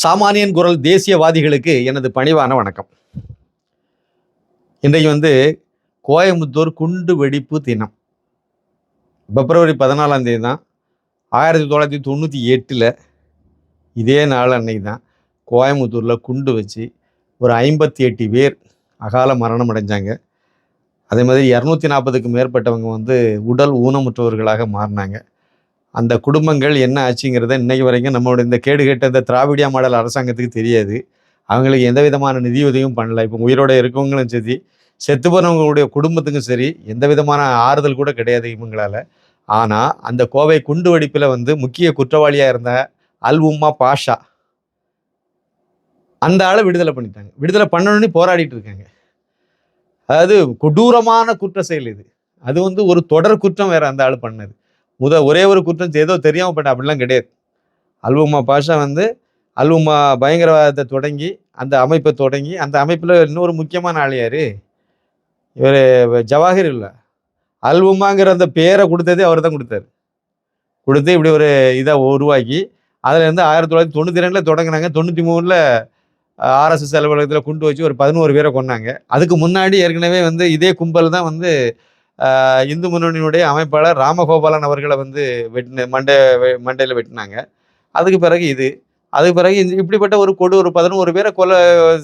சாமானியன் குரல் தேசியவாதிகளுக்கு எனது பணிவான வணக்கம். இன்றைக்கு வந்து கோயம்புத்தூர் குண்டு வெடிப்பு தினம். பிப்ரவரி பதினாலாம் தேதி தான். ஆயிரத்தி தொள்ளாயிரத்தி தொண்ணூற்றி எட்டில் இதே நாள் அன்னைக்கு தான் கோயம்புத்தூரில் குண்டு வச்சு ஒரு ஐம்பத்தி எட்டு பேர் அகால மரணம் அடைஞ்சாங்க. அதே மாதிரி இரநூத்தி நாற்பதுக்கு மேற்பட்டவங்க வந்து உடல் ஊனமுற்றவர்களாக மாறினாங்க. அந்த குடும்பங்கள் என்ன ஆச்சுங்கிறத இன்னைக்கு வரைக்கும் நம்மளோட இந்த கேடு கேட்ட இந்த திராவிடியா மாடல் அரசாங்கத்துக்கு தெரியாது. அவங்களுக்கு எந்த விதமான நிதியுதவியும் பண்ணல. இப்போ உயிரோட இருக்கவங்களும் சரி செத்து போனவங்களுடைய குடும்பத்துக்கும் சரி எந்த விதமான ஆறுதல் கூட கிடையாது இவங்களால. ஆனால் அந்த கோவை குண்டு வெடிப்பில் வந்து முக்கிய குற்றவாளியாக இருந்த அல் உம்மா பாஷா அந்த ஆளை விடுதலை பண்ணிட்டாங்க. விடுதலை பண்ணணும்னு போராடிட்டு இருக்காங்க. அதாவது கொடூரமான குற்ற செயல் இது. அது வந்து ஒரு தொடர் குற்றம் வேற அந்த ஆள் பண்ணது. முத ஒரே ஒரு குற்றம் ஏதோ தெரியாமல் பண்ண அப்படிலாம் கிடையாது. அல்வுமா பாஷா வந்து அல்வுமா பயங்கரவாதத்தை தொடங்கி அந்த அமைப்பை தொடங்கி அந்த அமைப்பில் இன்னொரு முக்கியமான ஆள் இவர் ஜவாஹிர் இல்லை. அல்வுமாங்கிற அந்த பேரை கொடுத்ததே அவர் தான் கொடுத்தாரு. கொடுத்து இப்படி ஒரு இதை உருவாக்கி அதில் இருந்து ஆயிரத்தி தொள்ளாயிரத்தி தொண்ணூற்றி ரெண்டில் தொடங்கினாங்க. தொண்ணூற்றி மூணில் ஆர்எஸ்எஸ் அலுவலகத்தில் கொண்டு வச்சு ஒரு பதினோரு பேரை கொன்னாங்க. அதுக்கு முன்னாடி ஏற்கனவே வந்து இதே கும்பல் தான் வந்து இந்து முன்னணியினுடைய அமைப்பாளர் ராமகோபாலன் அவர்களை வந்து வெட்டின மண்டை மண்டையில் வெட்டினாங்க. அதுக்கு பிறகு இது. அதுக்கு பிறகு இப்படிப்பட்ட ஒரு கொடு ஒரு பதினோரு பேரை கொலை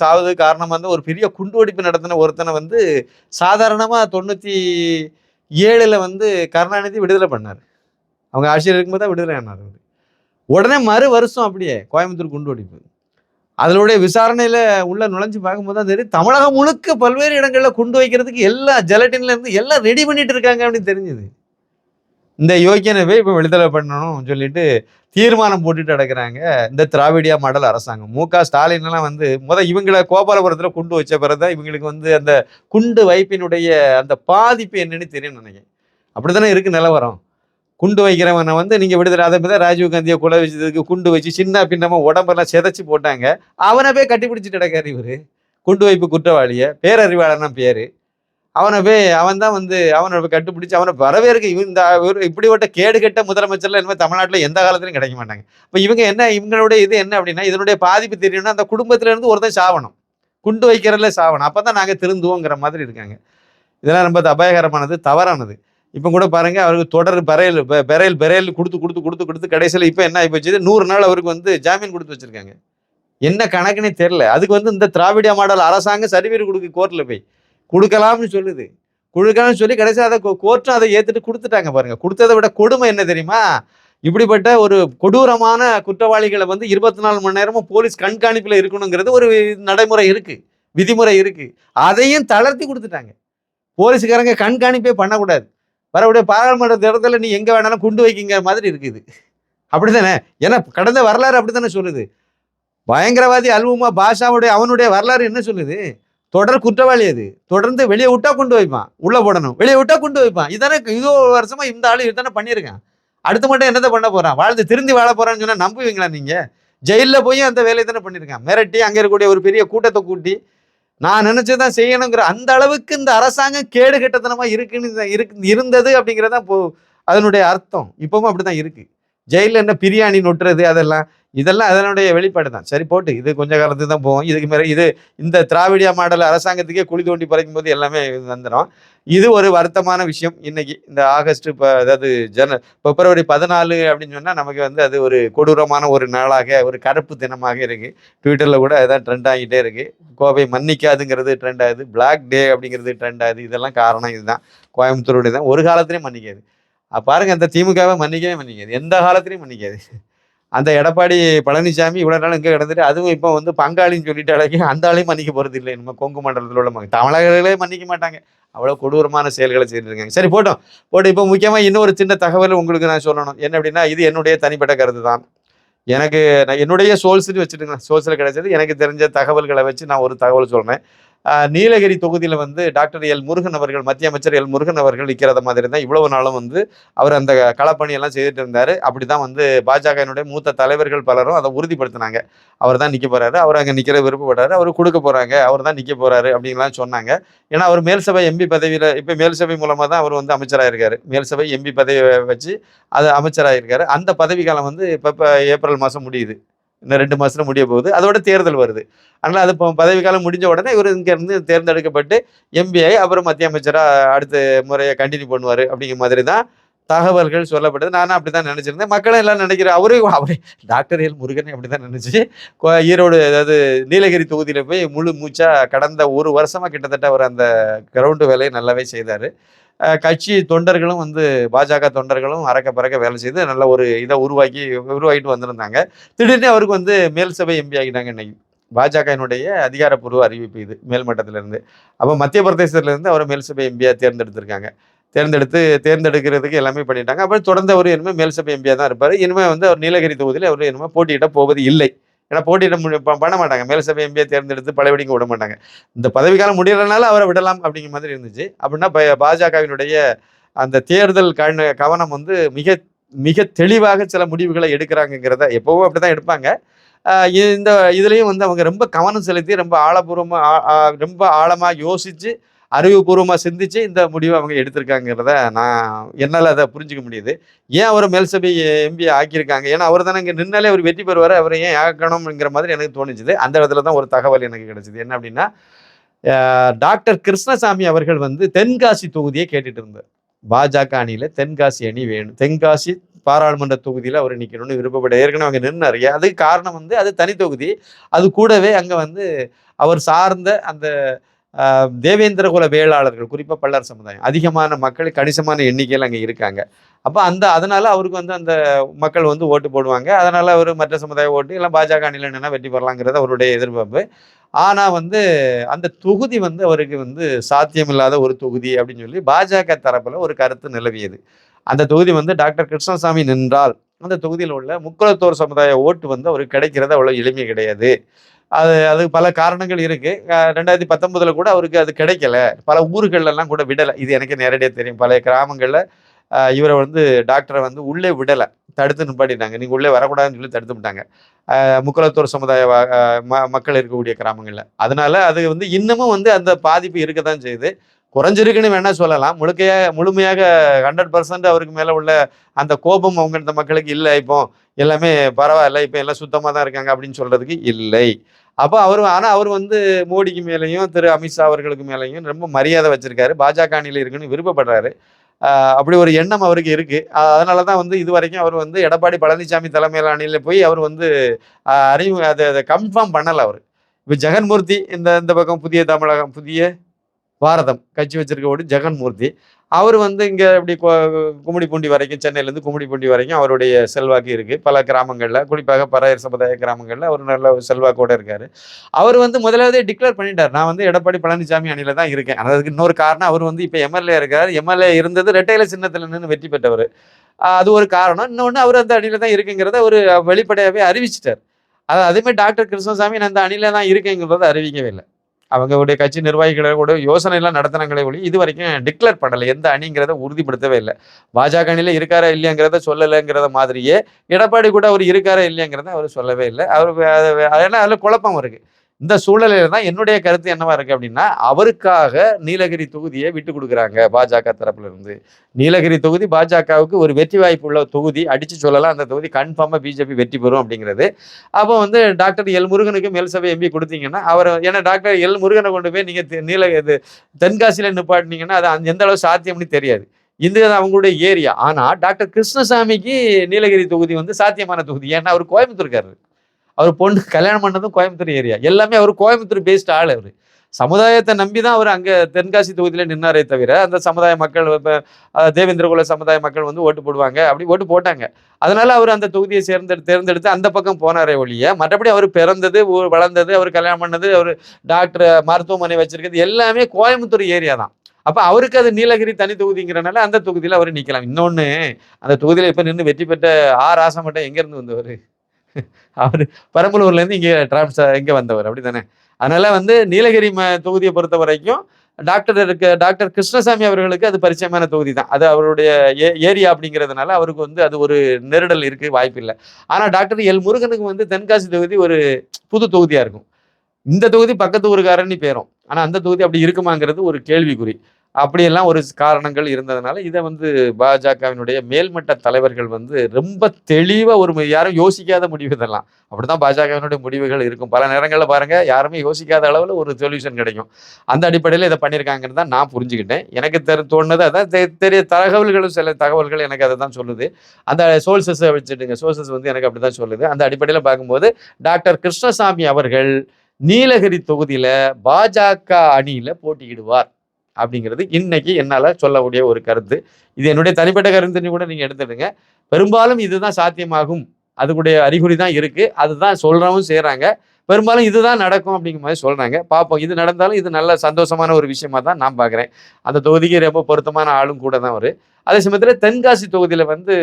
சாவது காரணமாக வந்து ஒரு பெரிய குண்டு வெடிப்பு நடத்தின ஒருத்தனை வந்து சாதாரணமாக தொண்ணூற்றி ஏழில் வந்து கருணாநிதி விடுதலை பண்ணார். அவங்க ஆட்சியில் இருக்கும்போது தான் விடுதலை ஆனார். உடனே மறு வருஷம் அப்படியே கோயம்புத்தூர் குண்டு வெடிப்பு அதனுடைய விசாரணையில உள்ள நுழைஞ்சு பார்க்கும்போது தான் தெரியும் தமிழகம் முழுக்க பல்வேறு இடங்கள்ல கொண்டு வைக்கிறதுக்கு எல்லா ஜெலட்டின்ல இருந்து எல்லாம் ரெடி பண்ணிட்டு இருக்காங்க அப்படின்னு தெரிஞ்சுது. இந்த யோக்கியனை போய் இப்போ விடுதலை பண்ணணும்னு சொல்லிட்டு தீர்மானம் போட்டுட்டு நடக்கிறாங்க இந்த திராவிடியா மாடல் அரசாங்கம். மு க ஸ்டாலின்லாம் வந்து முத இவங்களை கோபாலபுரத்தில் குண்டு வச்ச பிறகுதான் இவங்களுக்கு வந்து அந்த குண்டு வைப்பினுடைய அந்த பாதிப்பு என்னன்னு தெரியும் நினைக்கிறேன். அப்படித்தானே இருக்கு நிலவரம்? குண்டு வைக்கிறவனை வந்து நீங்கள் விடுதலை அதை தான் ராஜீவ் காந்தியை கொலை வச்சதுக்கு குண்டு வச்சு சின்ன பின்னமாக உடம்பெல்லாம் சிதைச்சு போட்டாங்க. அவனை போய் கட்டிப்பிடிச்சிட்டு கிடக்காரு இவர். குண்டு வைப்பு குற்றவாளியை. பேரறிவாளனா பேர். அவனை போய் அவன் தான் வந்து அவனை போய் அவனை வரவேற்க இவன் இந்த இப்படிப்பட்ட கேடு கெட்ட முதலமைச்சர்ல இனிமேல் தமிழ்நாட்டில் எந்த காலத்திலும் கிடைக்க மாட்டாங்க. இப்போ இவங்க என்ன இவங்களுடைய இது என்ன அப்படின்னா இதனுடைய பாதிப்பு தெரியணும்னா அந்த குடும்பத்திலேருந்து ஒருத்தன் சாவணும். குண்டு வைக்கிறதுல சாவணும். அப்பதான் நாங்கள் திருந்துவோங்கிற மாதிரி இருக்காங்க. இதெல்லாம் ரொம்ப அபாயகரமானது தவறானது. இப்போ கூட பாருங்க அவருக்கு தொடர் பரையல் பெ- பெரையல் கொடுத்து கொடுத்து கொடுத்து கொடுத்து கடைசியில் இப்போ என்ன ஆகி போச்சு? நூறு நாள் அவருக்கு வந்து ஜாமீன் கொடுத்து வச்சிருக்காங்க. என்ன கணக்குனே தெரில அதுக்கு வந்து இந்த திராவிட மாடல் அரசாங்கம் சர்வீர் கொடுக்கு கோர்ட்டில் போய். கொடுக்கலாம்னு சொல்லுது. கொடுக்கலாம்னு சொல்லி கடைசியாக அதை கோர்ட்டும் அதை ஏற்றுட்டு கொடுத்துட்டாங்க பாருங்க. கொடுத்ததை விட கொடுமை என்ன தெரியுமா? இப்படிப்பட்ட ஒரு கொடூரமான குற்றவாளிகளை வந்து இருபத்தி நாலு மணி நேரமும் போலீஸ் கண்காணிப்பில் இருக்கணுங்கிறது ஒரு நடைமுறை இருக்குது விதிமுறை இருக்குது அதையும் தளர்த்தி கொடுத்துட்டாங்க. போலீஸுக்காரங்க கண்காணிப்பே பண்ணக்கூடாது. வரக்கூடிய பாராளுமன்ற இடத்துல நீ எங்கே வேணாலும் குண்டு வைக்கிங்க மாதிரி இருக்குது. அப்படிதானே? ஏன்னா கடந்த வரலாறு அப்படி தானே சொல்லுது. பயங்கரவாதி அல்வுமா பாஷாவுடைய அவனுடைய வரலாறு என்ன சொல்லுது? தொடர் குற்றவாளி அது. தொடர்ந்து வெளியே விட்டா கொண்டு வைப்பான். உள்ளே போடணும். வெளியே விட்டா கொண்டு வைப்பான். இதானே இதோ வருஷமா இந்த ஆளு இதுதானே பண்ணியிருக்கான். அடுத்து மட்டும் என்னதான் பண்ண போகிறான் வாழ்ந்து திருந்தி வாழ போகிறான்னு சொன்னால் நம்புவீங்களா நீங்கள் ஜெயிலில் போய் அந்த வேலையை தானே பண்ணியிருக்கான். மிரட்டி அங்கே இருக்கக்கூடிய ஒரு பெரிய கூட்டத்தை கூட்டி நான் நினைச்சதான் செய்யணுங்கிற அந்த அளவுக்கு இந்த அரசாங்கம் கேடு கெட்டத்தனமா இருக்குன்னு இருக்கு இருந்தது அப்படிங்கிறதான் இப்போ அதனுடைய அர்த்தம். இப்பவும் அப்படிதான் இருக்கு. ஜெயிலில் என்ன பிரியாணி நொட்டுறது அதெல்லாம் இதெல்லாம் அதனுடைய வெளிப்பாடு தான். சரி போட்டு. இது கொஞ்ச காலத்துக்கு தான் போகும் இதுக்கு மேலே இது இந்த திராவிடியா மாடல் அரசாங்கத்துக்கே குழி தோண்டி பறைக்கும் போது எல்லாமே வந்துடும் இது ஒரு வருத்தமான விஷயம். இன்னைக்கு இந்த ஆகஸ்ட் இப்போ அதாவது ஜன பிப்ரவரி பதினாலு அப்படின்னு சொன்னால் நமக்கு வந்து அது ஒரு கொடூரமான ஒரு நாளாக ஒரு கருப்பு தினமாக இருக்குது ட்விட்டரில் கூட அதான் ட்ரெண்ட் ஆகிட்டே இருக்குது கோவை மன்னிக்காதுங்கிறது ட்ரெண்ட் ஆகுது. பிளாக் டே அப்படிங்கிறது ட்ரெண்ட் ஆகுது. இதெல்லாம் காரணம் இதுதான். கோயம்புத்தூருடைய தான் ஒரு காலத்துலேயும் மன்னிக்காது. பாருங்கள் அந்த திமுகவை மன்னிக்கவே மன்னிக்காது. எந்த காலத்துலேயும் மன்னிக்காது. அந்த எடப்பாடி பழனிசாமி இவ்வளோ நாள் இங்கே கிடந்துட்டு அதுவும் இப்போ வந்து பங்காளின்னு சொல்லிட்டு அழகி அந்த ஆளையும் மன்னிக்க போகிறது இல்லை. நம்ம கொங்கு மண்டலத்தில் உள்ள மக்கள் தமிழர்களே மன்னிக்க மாட்டாங்க. அவ்வளோ கொடூரமான செயல்களை செய்திருக்காங்க சரி போட்டோம். போட்டு இப்போ முக்கியமாக இன்னொரு சின்ன தகவல் உங்களுக்கு நான் சொல்லணும். என்ன அப்படின்னா இது என்னுடைய தனிப்பட்ட கருத்து தான். எனக்கு நான் என்னுடைய சோல்ஸ்னு வச்சுட்டுங்க சோல்ஸில் கிடைச்சது எனக்கு தெரிஞ்ச தகவல்களை வச்சு நான் ஒரு தகவல் சொல்கிறேன் நீலகிரி தொகுதியில் வந்து டாக்டர் எல் முருகன் அவர்கள் மத்திய அமைச்சர் எல் முருகன் அவர்கள் நிற்கிறத மாதிரி தான் இவ்வளவு நாளும் வந்து அவர் அந்த களப்பணியெல்லாம் செய்துட்டு இருந்தார். அப்படி தான் வந்து பாஜகவினுடைய மூத்த தலைவர்கள் பலரும் அதை உறுதிப்படுத்தினாங்க. அவர் தான் நிற்க போகிறாரு அவர் அங்கே நிற்கிற விருப்பப்படுறாரு அவர் கொடுக்க போகிறாங்க அவர் தான் நிற்க போகிறாரு அப்படின்லாம் சொன்னாங்க. ஏன்னா அவர் மேல் சபை எம்பி பதவியில் இப்போ மேல் சபை மூலமாக தான் அவர் வந்து அமைச்சராக இருக்காரு மேல் சபை எம்பி பதவியை வச்சு அது அமைச்சராக இருக்காரு அந்த பதவி காலம் வந்து இப்போ இப்போ ஏப்ரல் மாதம் முடியுது. இன்னும் ரெண்டு மாதத்தில் முடிய போகுது. அதோட தேர்தல் வருது. அதனால் அது இப்போ பதவிக்காலம் முடிஞ்ச உடனே இவர் இங்கேருந்து தேர்ந்தெடுக்கப்பட்டு எம்பிஐ அப்புறம் மத்திய அமைச்சராக அடுத்த முறையை கண்டினியூ பண்ணுவார் அப்படிங்கிற மாதிரி தான் தகவல்கள் சொல்லப்பட்டது. நானும் அப்படி தான் நினச்சிருந்தேன். மக்களும் எல்லாம் நினைக்கிறேன் அவரே அவரே டாக்டர் எல் முருகன் அப்படி தான் நினச்சி ஈரோடு அதாவது நீலகிரி தொகுதியில் போய் முழு மூச்சாக கடந்த ஒரு வருஷமாக கிட்டத்தட்ட அவர் அந்த கிரவுண்டு வேலையை நல்லாவே செய்தார். கட்சி தொண்டர்களும் வந்து பாஜக தொண்டர்களும் அறக்க பறக்க வேலை செய்து நல்ல ஒரு இதை உருவாக்கி உருவாக்கிட்டு வந்திருந்தாங்க. திடீர்னு அவருக்கு வந்து மேல் சபை எம்பி ஆகிட்டாங்க இன்னைக்கு. பாஜகவினுடைய அதிகாரப்பூர்வ அறிவிப்பு இது மேல்மட்டத்திலிருந்து அப்போ மத்திய பிரதேசத்திலிருந்து அவரை மேல் சபை எம்பியாக தேர்ந்தெடுத்திருக்காங்க. தேர்ந்தெடுத்து தேர்ந்தெடுக்கிறதுக்கு எல்லாமே பண்ணிட்டாங்க. அப்புறம் தொடர்ந்து அவர் இனிமேல் மேல் சபை எம்பியாக தான் இருப்பார். இனிமேல் வந்து அவர் நீலகிரி தொகுதியில் அவர் இனிமேல் போட்டியிட போவது இல்லை. ஏன்னா போட்டியிட மு- பண்ண மாட்டாங்க. மேல் சபை எம்பியை தேர்ந்தெடுத்து பழையபடிங்க விட மாட்டாங்க. இந்த பதவிக்காலம் முடியறதுனால அவரை விடலாம் அப்படிங்கிற மாதிரி இருந்துச்சு. அப்படின்னா ப- பாஜகவினுடைய அந்த தேர்தல் கண் கவனம் வந்து மிக மிக தெளிவாக சில முடிவுகளை எடுக்கிறாங்கங்கிறத எப்போவும் அப்படி தான் எடுப்பாங்க இந்த இதுலேயும் வந்து அவங்க ரொம்ப கவனம் செலுத்தி ரொம்ப ஆழபூர்வமாக ரொம்ப ஆழமாக யோசித்து அறிவுபூர்வமாக சிந்திச்சு இந்த முடிவை அவங்க எடுத்திருக்காங்கிறத நான் என்னால் அதை புரிஞ்சுக்க முடியுது. ஏன் அவரை மேல்சபை எம்பி ஆக்கியிருக்காங்க? ஏன்னா அவர் தானே இங்கே நின்னாலே அவர் வெற்றி பெறுவார் அவரை ஏன் ஆக்கணுங்கிற மாதிரி எனக்கு தோணுச்சுது. அந்த இடத்துல தான் ஒரு தகவல் எனக்கு கிடைச்சிது. என்ன அப்படின்னா டாக்டர் கிருஷ்ணசாமி அவர்கள் வந்து தென்காசி தொகுதியை கேட்டுட்டு இருந்தார். பாஜக அணியில் தென்காசி அணி வேணும். தென்காசி பாராளுமன்ற தொகுதியில் அவர் நிற்கணும்னு விருப்பப்பட ஏற்கனவே அங்கே நின்னார். அதுக்கு காரணம் வந்து அது தனி தொகுதி. அது கூடவே அங்கே வந்து அவர் சார்ந்த அந்த தேவேந்திர குல வேளாளர்கள் குறிப்பாக பல்லர் சமுதாயம் அதிகமான மக்கள் கணிசமான எண்ணிக்கையில் அங்கே இருக்காங்க. அப்போ அந்த அதனால் அவருக்கு வந்து அந்த மக்கள் வந்து ஓட்டு போடுவாங்க. அதனால் அவர் மற்ற சமுதாய ஓட்டு எல்லாம் பாஜக அணியில் வெற்றி பெறலாங்கிறது அவருடைய எதிர்பார்ப்பு. ஆனால் வந்து அந்த தொகுதி வந்து அவருக்கு வந்து சாத்தியமில்லாத ஒரு தொகுதி அப்படின்னு சொல்லி பாஜக தரப்பில் ஒரு கருத்து நிலவியது. அந்த தொகுதி வந்து டாக்டர் கிருஷ்ணசாமி நின்றால் அந்த தொகுதியில் உள்ள முக்குளத்தோர் சமுதாய ஓட்டு வந்து அவருக்கு கிடைக்கிறது அவ்வளோ எளிமை கிடையாது. அது அதுக்கு பல காரணங்கள் இருக்குது ரெண்டாயிரத்தி பத்தொன்பதுல கூட அவருக்கு அது கிடைக்கல. பல ஊர்களெல்லாம் கூட விடலை. இது எனக்கு நேரடியாக தெரியும். பல கிராமங்களில் இவரை வந்து டாக்டரை வந்து உள்ளே விடலை. தடுத்து நிப்பாட்டிட்டாங்க. நீங்கள் உள்ளே வரக்கூடாதுன்னு சொல்லி தடுத்து விட்டாங்க. முக்கலத்தூர் சமுதாய ம- மக்கள் இருக்கக்கூடிய கிராமங்களில். அதனால அது வந்து இன்னமும் வந்து அந்த பாதிப்பு இருக்க தான் செய்யுது. குறைஞ்சிருக்குன்னு வேணா சொல்லலாம். முழுக்கையா முழுமையாக ஹண்ட்ரட் பர்சன்ட் அவருக்கு மேலே உள்ள அந்த கோபம் அவங்க இந்த மக்களுக்கு இல்லை. இப்போ எல்லாமே பரவாயில்ல. இப்போ எல்லாம் சுத்தமாக தான் இருக்காங்க அப்படின்னு சொல்கிறதுக்கு இல்லை. அப்போ அவர் ஆனால் அவர் வந்து மோடிக்கு மேலேயும் திரு அமித்ஷா அவர்களுக்கு மேலேயும் ரொம்ப மரியாதை வச்சுருக்காரு. பாஜக அணியில் இருக்குன்னு விருப்பப்படுறாரு. அப்படி ஒரு எண்ணம் அவருக்கு இருக்குது அதனால தான் வந்து இது வரைக்கும் அவர் வந்து எடப்பாடி பழனிசாமி தலைமையில் அணியில் போய் அவர் வந்து அறிவு அதை அதை கன்ஃபார்ம் பண்ணலை அவர். இப்போ ஜெகன்மூர்த்தி இந்த இந்த பக்கம் புதிய தமிழகம் புதிய பாரதம் கட்சி வச்சிருக்க ஜெகன்மூர்த்தி. அவர் வந்து இங்கே இப்படி கும்மிடிப்பூண்டி வரைக்கும் சென்னையிலேருந்து கும்மிடிப்பூண்டி வரைக்கும் அவருடைய செல்வாக்கு இருக்குது பல கிராமங்களில் குறிப்பாக பறையர் சமுதாய கிராமங்களில் அவர் நல்ல செல்வாக்கோட இருக்கார். அவர் வந்து முதலாவதே டிக்ளேர் பண்ணிட்டார். நான் வந்து எடப்பாடி பழனிசாமி அணியில் தான் இருக்கேன். அதுக்கு இன்னொரு காரணம் அவர் வந்து இப்போ எம்எல்ஏ இருக்கார். எம்எல்ஏ இருந்தது ரெட்டையில சின்னத்தில் நின்று வெற்றி பெற்றவர். அது ஒரு காரணம். இன்னொன்று அவர் அந்த அணியில் தான் இருக்குங்கிறத ஒரு வெளிப்படையாகவே அறிவிச்சிட்டார். அது அதேமாதிரி டாக்டர் கிருஷ்ணசாமி நான் அந்த அணியில் தான் இருக்கேங்கிறத அறிவிக்கவே இல்லை. அவங்களுடைய கட்சி நிர்வாகிகளோட கூட யோசனைலாம் நடத்தினாங்களே ஒழி இது வரைக்கும் டிக்ளேர் பண்ணலை. எந்த அணிங்கிறத உறுதிப்படுத்தவே இல்லை. பாஜக அணியில் இருக்காரா இல்லையாங்கிறத சொல்லலைங்கிறத மாதிரியே எடப்பாடி கூட அவர் இருக்காரா இல்லையாங்கிறத அவர் சொல்லவே இல்லை. அவர் ஏன்னா அதில் குழப்பம் இருக்குது இந்த சூழலில் தான் என்னுடைய கருத்து என்னவா இருக்கு அப்படின்னா அவருக்காக நீலகிரி தொகுதியை விட்டு கொடுக்குறாங்க பாஜக தரப்புல இருந்து. நீலகிரி தொகுதி பாஜகவுக்கு ஒரு வெற்றி வாய்ப்பு உள்ள தொகுதி அடிச்சு சொல்லலாம் அந்த தொகுதி கன்ஃபார்மாக பிஜேபி வெற்றி பெறும் அப்படிங்கிறது. அப்போ வந்து டாக்டர் எல் முருகனுக்கு மேல்சபை எம்பி கொடுத்தீங்கன்னா அவர் ஏன்னா டாக்டர் எல் முருகனை கொண்டு போய் நீங்கள் தெ- நீல இது தென்காசியில் நிப்பாட்டினீங்கன்னா அது அந்த- எந்த அளவு சாத்தியம்னு தெரியாது. இந்த அவங்களுடைய ஏரியா. ஆனால் டாக்டர் கிருஷ்ணசாமிக்கு நீலகிரி தொகுதி வந்து சாத்தியமான தொகுதி. ஏன்னா அவர் கோயம்புத்தூர்காரர். அவர் பொண்ணு கல்யாணம் பண்ணதும் கோயம்புத்தூர் ஏரியா. எல்லாமே அவர் கோயம்புத்தூர் பேஸ்ட் ஆள் அவர். சமுதாயத்தை நம்பி தான் அவர் அங்கே தென்காசி தொகுதியில் நின்னாரே தவிர அந்த சமுதாய மக்கள் இப்போ தேவேந்திரகுல சமுதாய மக்கள் வந்து ஓட்டு போடுவாங்க. அப்படி ஓட்டு போட்டாங்க. அதனால அவர் அந்த தொகுதியை சேர்ந்து தேர்ந்தெடுத்து அந்த பக்கம் போனாரே ஒழிய மற்றபடி அவர் பிறந்தது ஊர் வளர்ந்தது அவர் கல்யாணம் பண்ணது அவர் டாக்டர் மருத்துவமனை வச்சிருக்கிறது எல்லாமே கோயம்புத்தூர் ஏரியா தான். அப்போ அவருக்கு அது நீலகிரி தனி தொகுதிங்கிறனால அந்த தொகுதியில் அவர் நிற்கலாம் இன்னொன்று அந்த தொகுதியில் இப்போ நின்று வெற்றி பெற்ற ஆ ராசமட்டம் எங்கேருந்து வந்தவர்? அவர் பெரம்பலூர்லேருந்து இங்கே டிரான்ஸ்ஃபர் இங்கே வந்தவர். அப்படி தானே அதனால வந்து நீலகிரி ம தொகுதியை பொறுத்த வரைக்கும் டாக்டர் இருக்க டாக்டர் கிருஷ்ணசாமி அவர்களுக்கு அது பரிச்சயமான தொகுதி தான் அது அவருடைய ஏ ஏரியா அப்படிங்கிறதுனால அவருக்கு வந்து அது ஒரு நெருடல் இருக்கு வாய்ப்பு இல்லை. ஆனால் டாக்டர் எல் முருகனுக்கு வந்து தென்காசி தொகுதி ஒரு புது தொகுதியாக இருக்கும். இந்த தொகுதி பக்கத்து ஊருக்காரன்னு பேரும். ஆனால் அந்த தொகுதி அப்படி இருக்குமாங்கிறது ஒரு கேள்விக்குறி. அப்படியெல்லாம் ஒரு காரணங்கள் இருந்ததுனால இதை வந்து பாஜகவினுடைய மேல்மட்ட தலைவர்கள் வந்து ரொம்ப தெளிவாக ஒரு யாரும் யோசிக்காத முடிவு இதெல்லாம். அப்படி தான் பாஜகவினுடைய முடிவுகள் இருக்கும். பல நேரங்களில் பாருங்கள் யாருமே யோசிக்காத அளவில் ஒரு சொல்யூஷன் கிடைக்கும். அந்த அடிப்படையில் இதை பண்ணியிருக்காங்கன்னு தான் நான் புரிஞ்சுக்கிட்டேன். எனக்கு தெரி தோணுது அதான் தெ- தெரிய தகவல்களும் சில தகவல்கள் எனக்கு அதை தான் சொல்லுது. அந்த சோர்சஸை வச்சுட்டுங்க. சோர்சஸ் வந்து எனக்கு அப்படி தான் சொல்லுது. அந்த அடிப்படையில் பார்க்கும்போது டாக்டர் கிருஷ்ணசாமி அவர்கள் நீலகிரி தொகுதியில் பாஜக அணியில் போட்டியிடுவார். அப்படிங்கிறது இன்னைக்கு என்னால் சொல்லக்கூடிய ஒரு கருத்து. இது என்னுடைய தனிப்பட்ட கருத்துன்னு கூட நீங்கள் எடுத்துடுங்க பெரும்பாலும் இதுதான் சாத்தியமாகும். அதுக்குடைய அறிகுறி தான் இருக்கு. அதுதான் சொல்றவும் செய்கிறாங்க பெரும்பாலும் இதுதான் நடக்கும் அப்படிங்கிற மாதிரி சொல்றாங்க. பார்ப்போம் இது நடந்தாலும் இது நல்ல சந்தோஷமான ஒரு விஷயமா தான் நான் பார்க்குறேன் அந்த தொகுதிக்கு ரொம்ப பொருத்தமான ஆளும் கூட தான் அவர். அதே சமயத்தில் தென்காசி தொகுதியில் வந்து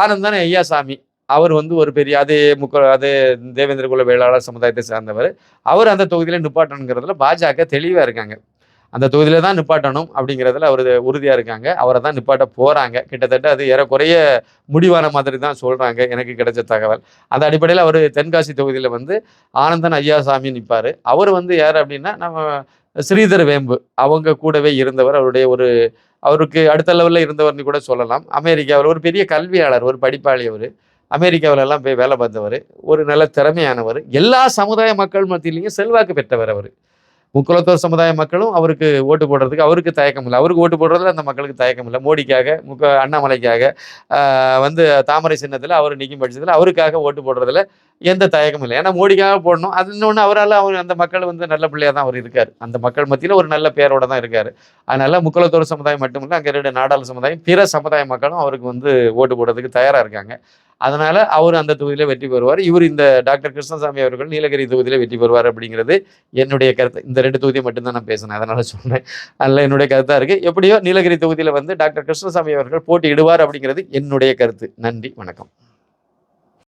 ஆனந்தன் ஐயாசாமி. அவர் வந்து ஒரு பெரிய அதே முக்க அதே தேவேந்திர குல வேளாளர் சமுதாயத்தை சார்ந்தவர். அவர் அந்த தொகுதியில் நிப்பாட்டணுங்கிறதுல பாஜக தெளிவாக இருக்காங்க. அந்த தொகுதியில் தான் நிப்பாட்டணும் அப்படிங்கிறதுல அவர் உறுதியாக இருக்காங்க. அவரை தான் நிப்பாட்ட போகிறாங்க கிட்டத்தட்ட அது ஏறக்குறைய முடிவான மாதிரி தான் சொல்கிறாங்க எனக்கு கிடைச்ச தகவல். அந்த அடிப்படையில் அவர் தென்காசி தொகுதியில் வந்து ஆனந்தன் ஐயாசாமி நிற்பார் அவர் வந்து யார் அப்படின்னா நம்ம ஸ்ரீதர் வேம்பு. அவங்க கூடவே இருந்தவர். அவருடைய ஒரு அவருக்கு அடுத்த லெவலில் இருந்தவர்னு கூட சொல்லலாம். அமெரிக்காவில் ஒரு பெரிய கல்வியாளர் ஒரு படிப்பாளி அவர். அமெரிக்காவுல எல்லாம் போய் வேலை பார்த்தவர். ஒரு நல்ல திறமையானவர். எல்லா சமுதாய மக்கள் மத்தியிலையும் செல்வாக்கு பெற்றவர் அவர். முக்குலத்தோர் சமுதாய மக்களும் அவருக்கு ஓட்டு போடுறதுக்கு அவருக்கு தயக்கம் இல்லை. அவருக்கு ஓட்டு போடுறதுல அந்த மக்களுக்கு தயக்கம் இல்லை. மோடிக்காக முக்க அண்ணாமலைக்காக வந்து தாமரை சின்னத்தில் அவர் நிற்கும் பட்சத்தில் அவருக்காக ஓட்டு போடுறதுல எந்த தயக்கமும் இல்லை. ஏன்னா மோடிக்காக போடணும். அது இன்னொன்று அவரால் அவர் அந்த மக்கள் வந்து நல்ல பிள்ளையாக தான் அவர் இருக்கார். அந்த மக்கள் மத்தியில் ஒரு நல்ல பேரோட தான் இருக்கார். அதனால் முக்குலத்தோர் சமுதாயம் மட்டும் இல்லை அங்கே இருக்கிற நாடாளு சமுதாயம் பிற சமுதாய மக்களும் அவருக்கு வந்து ஓட்டு போடுறதுக்கு தயாராக இருக்காங்க. அதனால அவர் அந்த தொகுதியில் வெற்றி பெறுவார். இவர் இந்த டாக்டர் கிருஷ்ணசாமி அவர்கள் நீலகிரி தொகுதியில் வெற்றி பெறுவார் அப்படிங்கிறது என்னுடைய கருத்து. இந்த ரெண்டு தொகுதியை மட்டும்தான் நான் பேசினேன். அதனால சொல்கிறேன் அதில் என்னுடைய கருத்தாக இருக்குது எப்படியோ நீலகிரி தொகுதியில் வந்து டாக்டர் கிருஷ்ணசாமி அவர்கள் போட்டியிடுவார் அப்படிங்கிறது என்னுடைய கருத்து. நன்றி. வணக்கம்.